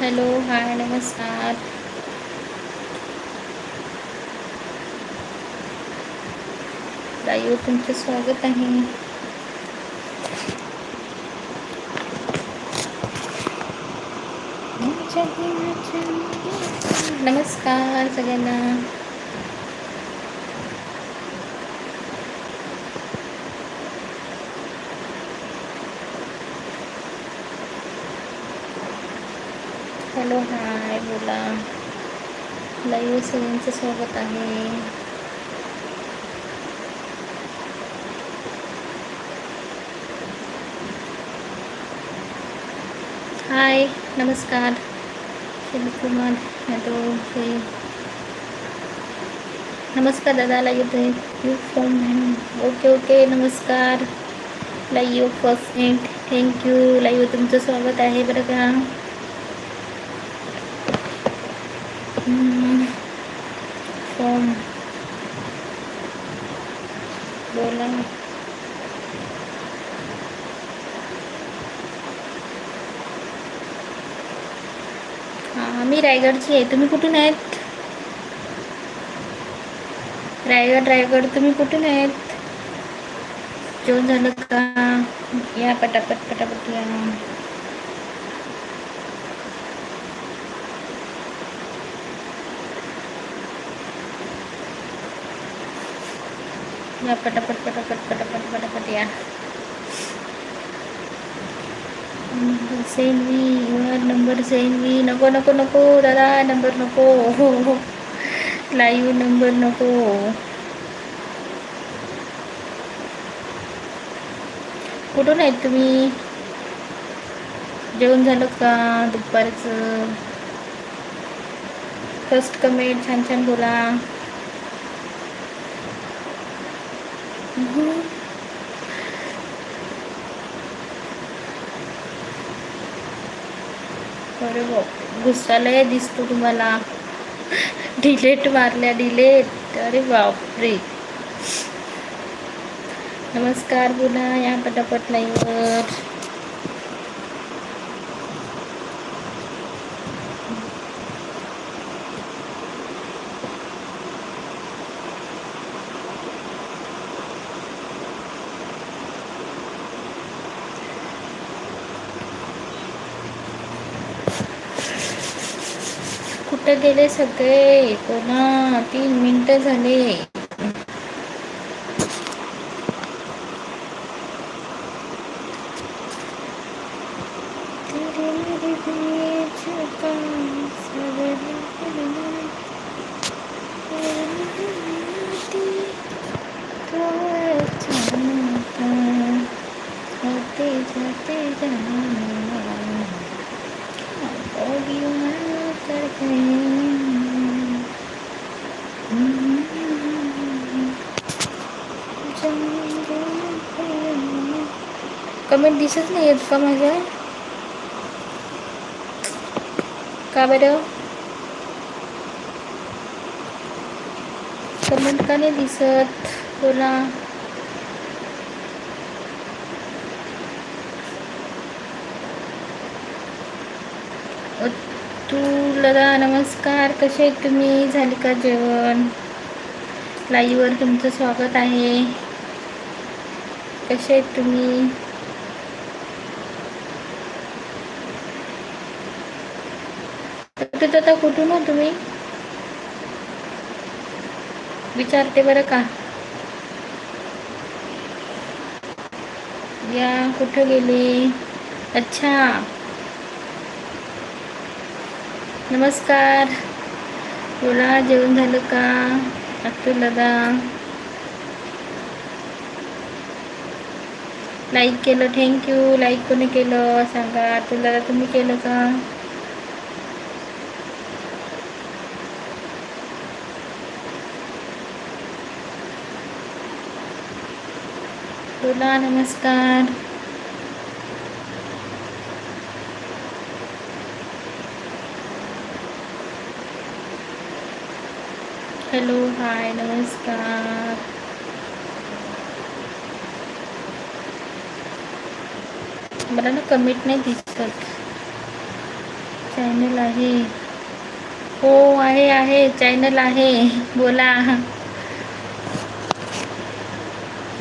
Hello hi नमस्कार. ताई तुमचं स्वागत आहे. नमस्कार सगळ्यांना. हॅलो हाय बोला. लाईव्ह सगळ्यांचं स्वागत आहे. हाय नमस्कार. कुमार हॅलो हे. नमस्कार दादा live you phone okay okay नमस्कार. Live first and thank you live तुमचं स्वागत आहे बरं का? फ्रॉम बोला हां मी रायगडची आहे. तुम्ही कुठून आहेत? रायगड रायगड तुम्ही कुठून आहेत? जेवण झालं का? या पटापट पटापट या. या पटापट पटापट पटापट पटापट या send me your number send me नको नको नको दादा नंबर नको हो हो लाईव्ह नंबर नको कुठून आहेत तुम्ही? जेवण झालं का? दुपारचं? फर्स्ट कमेंट छान छान बोला. अरे बाप घुसालय दिसतो तुम्हाला. डिलेट मारल्या डिलेट अरे बापरे नमस्कार बोला या पटापट लाईवर कुठं गेले सगळे कोणा तीन मिनटं झाले Thank you. कमेंट दिसत नाही आहेत का माझ्या? का बरं? कमेंट का नाही दिसत? बोला. तुला लदा नमस्कार. कसे आहेत तुम्ही? झाली का जेवण? लाईव्हवर तुमचं स्वागत आहे. कसे आहेत तुम्ही? तर आता कुठून हो तुम्ही? विचारते बरं का. या कुठं गेले? अच्छा. नमस्कार. बोला जेवण झालं का? अतुल दादा. लाईक केलं थँक्यू लाईक कोणी केलं सांगा. तुला दादा तुम्ही केलं का? तुला नमस्कार. हॅलो हाय नमस्कार. मला ना कमेंट नाही दिसत. चॅनल आहे. हो आहे आहे. चॅनल आहे. बोला.